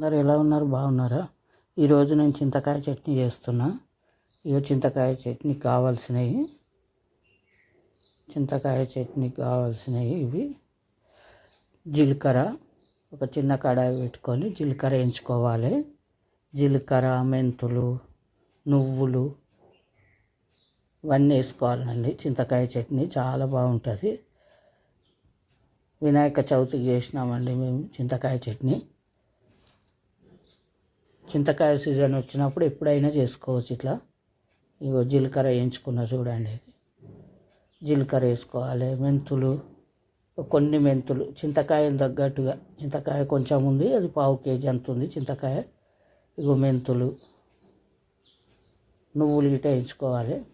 అందరు ఎలా ఉన్నారు? బాగున్నారా? ఈరోజు నేను చింతకాయ చట్నీ చేస్తున్నా. ఇగో చింతకాయ చట్నీ కావాల్సినవి. చింతకాయ చట్నీ కావాల్సినవి ఇవి. జీలకర్ర ఒక చిన్న కడాయి పెట్టుకొని జీలకర్ర వేయించుకోవాలి. జీలకర్ర మెంతులు నువ్వులు ఇవన్నీ వేసుకోవాలండి. చింతకాయ చట్నీ చాలా బాగుంటుంది. వినాయక చవితికి చేసినామండి మేము చింతకాయ చట్నీ. చింతకాయ సీజన్ వచ్చినప్పుడు ఎప్పుడైనా చేసుకోవచ్చు ఇట్లా. ఇగో జీలకర్ర వేయించుకున్న చూడండి. జీలకర్ర వేసుకోవాలి మెంతులు కొన్ని మెంతులు. చింతకాయలు తగ్గట్టుగా చింతకాయ కొంచెం ఉంది అది పావు కేజీ అంత ఉంది చింతకాయ. ఇగో మెంతులు నువ్వులు గిట్ట వేయించుకోవాలి.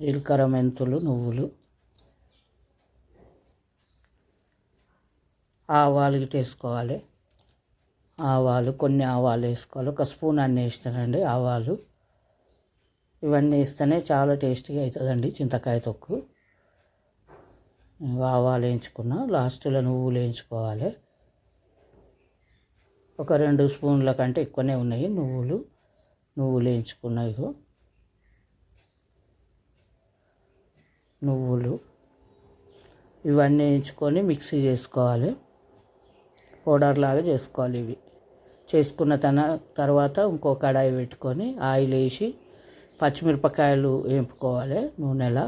జీలకర్ర మెంతులు నువ్వులు. ఆవాలు గిట్ట వేసుకోవాలి. ఆవాలు కొన్ని ఆవాలు వేసుకోవాలి. ఒక స్పూన్ అన్నీ వేస్తానండి ఆవాలు. ఇవన్నీ వేస్తేనే చాలా టేస్టీగా అవుతుందండి చింతకాయ తొక్కు. ఆవాలు వేయించుకున్న లాస్ట్లో నువ్వులు వేయించుకోవాలి. ఒక రెండు స్పూన్ల కంటే ఎక్కువనే ఉన్నాయి నువ్వులు. నువ్వులు వేయించుకున్నాయి నువ్వులు. ఇవన్నీ వేయించుకొని మిక్సీ చేసుకోవాలి. పౌడర్ లాగా చేసుకోవాలి ఇవి. చేసుకున్న తన తర్వాత ఇంకో కడాయి పెట్టుకొని ఆయిల్ వేసి పచ్చిమిరపకాయలు వేపుకోవాలి నూనెలా.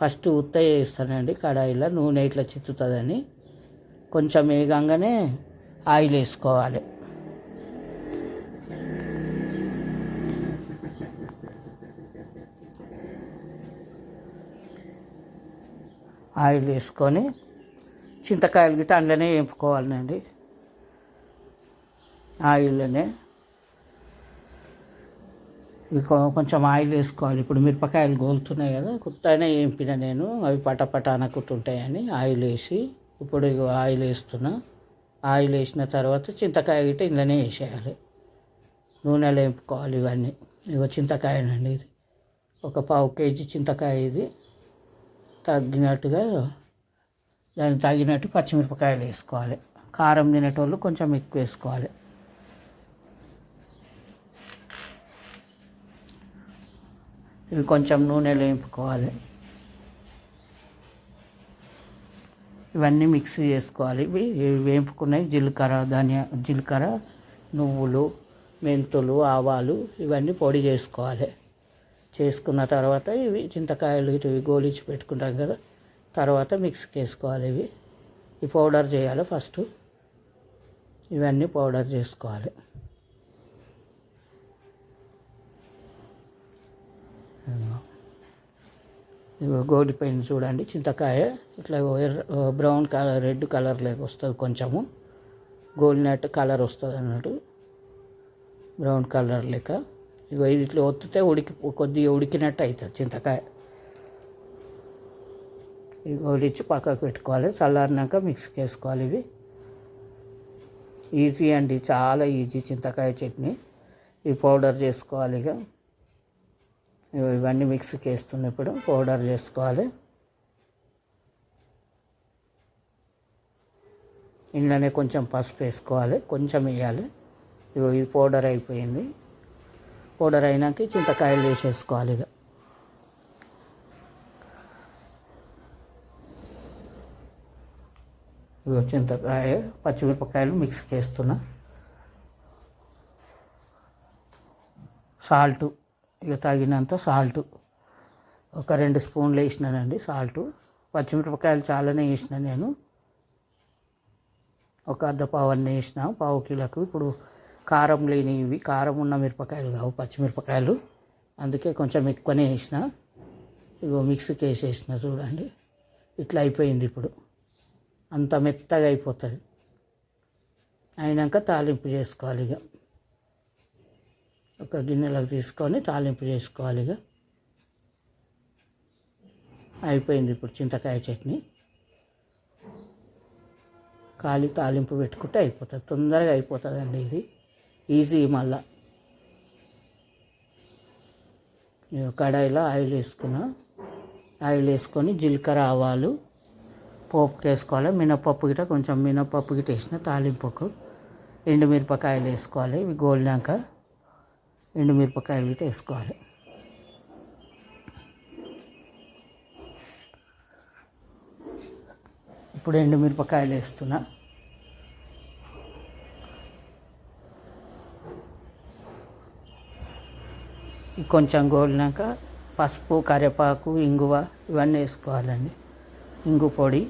ఫస్ట్ ఉత్త వేస్తానండి కడాయిలో నూనె ఇట్లా చిత్తుతుందని. కొంచెం వేగంగానే ఆయిల్ వేసుకోవాలి. ఆయిల్ వేసుకొని చింతకాయలు గిట్ట అందులోనే వేపుకోవాలండి. ఆయిల్లోనే. ఇక కొంచెం ఆయిల్ వేసుకోవాలి. ఇప్పుడు మిరపకాయలు గోలుతున్నాయి కదా కొత్తనే ఏంపిన నేను. అవి పటపట అనకుంటుంటాయని ఆయిల్ వేసి ఇప్పుడు ఇగో ఆయిల్ వేస్తున్నా. ఆయిల్ వేసిన తర్వాత చింతకాయ గిట్ట ఇందులోనే వేసేయాలి. నూనెలో వేపుకోవాలి ఇవన్నీ. ఇగో చింతకాయనండి ఇది. ఒక పావు కేజీ చింతకాయ ఇది. తగ్గినట్టుగా దానికి తగినట్టు పచ్చిమిరపకాయలు వేసుకోవాలి. కారం తినేటోళ్ళు కొంచెం ఎక్కువ వేసుకోవాలి. ఇవి కొంచెం నూనెలో వేపుకోవాలి ఇవన్నీ మిక్స్ చేసుకోవాలి. ఇవి ఇవి వేపుకున్నాయి జీలకర్ర ధనియా జీలకర్ర నువ్వులు మెంతులు ఆవాలు ఇవన్నీ పొడి చేసుకోవాలి. చేసుకున్న తర్వాత ఇవి చింతకాయలు ఇవి గోలించి పెట్టుకుంటాం కదా తర్వాత మిక్స్కి వేసుకోవాలి ఇవి. ఈ పౌడర్ చేయాలి ఫస్ట్. ఇవన్నీ పౌడర్ చేసుకోవాలి. గోడి పైన చూడండి చింతకాయ ఇట్లా ఎర్ర బ్రౌన్ కలర్ రెడ్ కలర్ లేక వస్తుంది కొంచెము. గోల్నట్ కలర్ వస్తుంది అన్నట్టు. బ్రౌన్ కలర్ లెక్క. ఇగో ఇది ఇట్లా ఒత్తితే ఉడికి కొద్దిగా ఉడికినట్టు అవుతుంది చింతకాయ. ఇవి గోలిచ్చి పక్కకు పెట్టుకోవాలి. చల్లారినాక మిక్స్కి వేసుకోవాలి ఇవి. ఈజీ అండి చాలా ఈజీ చింతకాయ చట్నీ. ఈ పౌడర్ చేసుకోవాలి ఇక. ఇవన్నీ మిక్సీకి వేస్తున్న ఇప్పుడు పౌడర్ చేసుకోవాలి. ఇంట్లోనే కొంచెం పసుపు వేసుకోవాలి కొంచెం వేయాలి. ఇగో ఇది పౌడర్ అయిపోయింది. పౌడర్ అయినాక చింతకాయలు వేసేసుకోవాలి ఇక ఇగో చింతకాయ పచ్చిమిరపకాయలు మిక్స్కి వేస్తున్నా సాల్టు ఇక తగినంత సాల్ట్. ఒక రెండు స్పూన్లు వేసినానండి సాల్ట్. పచ్చిమిరపకాయలు చాలానే వేసిన నేను. ఒక అర్ధ పావు అన్నీ వేసిన పావు కిలోకు. ఇప్పుడు కారం లేని ఇవి కారం ఉన్న మిరపకాయలు కావు పచ్చిమిరపకాయలు. అందుకే కొంచెం ఎక్కువనే వేసిన. ఇగో మిక్సీకి వేసేసిన చూడండి. ఇట్లా అయిపోయింది ఇప్పుడు. అంత మెత్తగా అయిపోతుంది. అయినాక తాలింపు చేసుకోవాలి ఇక ఒక గిన్నెలోకి తీసుకొని తాలింపు చేసుకోవాలి ఇక. అయిపోయింది ఇప్పుడు చింతకాయ చట్నీ. కాలి తాలింపు పెట్టుకుంటే అయిపోతుంది. తొందరగా అయిపోతుందండి ఇది. ఈజీ మళ్ళా. కడాయిలో ఆయిల్ వేసుకున్నా. ఆయిల్ వేసుకొని జీలకర్ర ఆవాలు పోపుకి వేసుకోవాలి. మినపప్పు గిట కొంచెం మినపప్పు గిట వేసిన తాలింపుకు. ఎండుమిరపకాయలు వేసుకోవాలి. ఇవి గోలినాక. ఎండుమిరపకాయలు అయితే వేసుకోవాలి. ఇప్పుడు ఎండుమిరపకాయలు వేస్తున్నా. కొంచెం గోలినాక పసుపు కరివేపాకు ఇంగువ ఇవన్నీ వేసుకోవాలండి. ఇంగు పొడి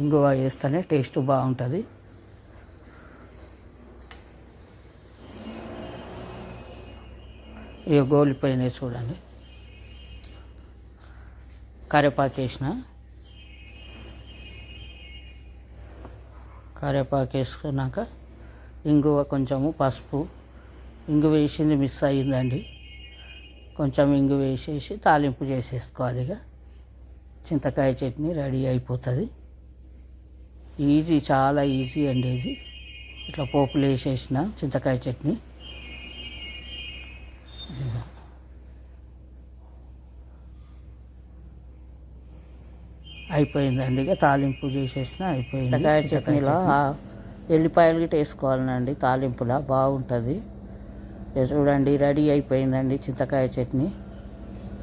ఇంగువ వేస్తేనే టేస్ట్ బాగుంటుంది. ఈ గోల్డ్ పైన చూడండి. కరివేపాకు వేసిన. కరివేపాకు వేసుకున్నాక ఇంగువ కొంచెము పసుపు. ఇంగు వేసింది మిస్ అయ్యిందండి కొంచెం ఇంగు వేసేసి తాలింపు చేసేసుకోవాలి ఇక. చింతకాయ చట్నీ రెడీ అయిపోతుంది. ఈజీ చాలా ఈజీ అండి ఇది. ఇట్లా పోపులు వేసేసిన చింతకాయ చట్నీ. అయిపోయిందండి. ఇక తాలింపు చేసేసిన అయిపోయింది. చింతకాయ చట్నీలో ఎల్లిపాయలు గిట్ట వేసుకోవాలండి తాలింపులా బాగుంటుంది. చూడండి రెడీ అయిపోయిందండి చింతకాయ చట్నీ.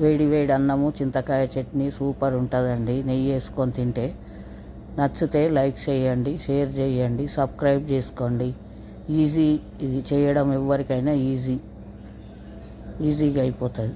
వేడి వేడి అన్నము చింతకాయ చట్నీ సూపర్ ఉంటుందండి. నెయ్యి వేసుకొని తింటే నచ్చితే లైక్ చేయండి షేర్ చేయండి సబ్స్క్రైబ్ చేసుకోండి. ఈజీ ఇది చేయడం ఎవరికైనా ఈజీ ఈజీగా అయిపోతుంది.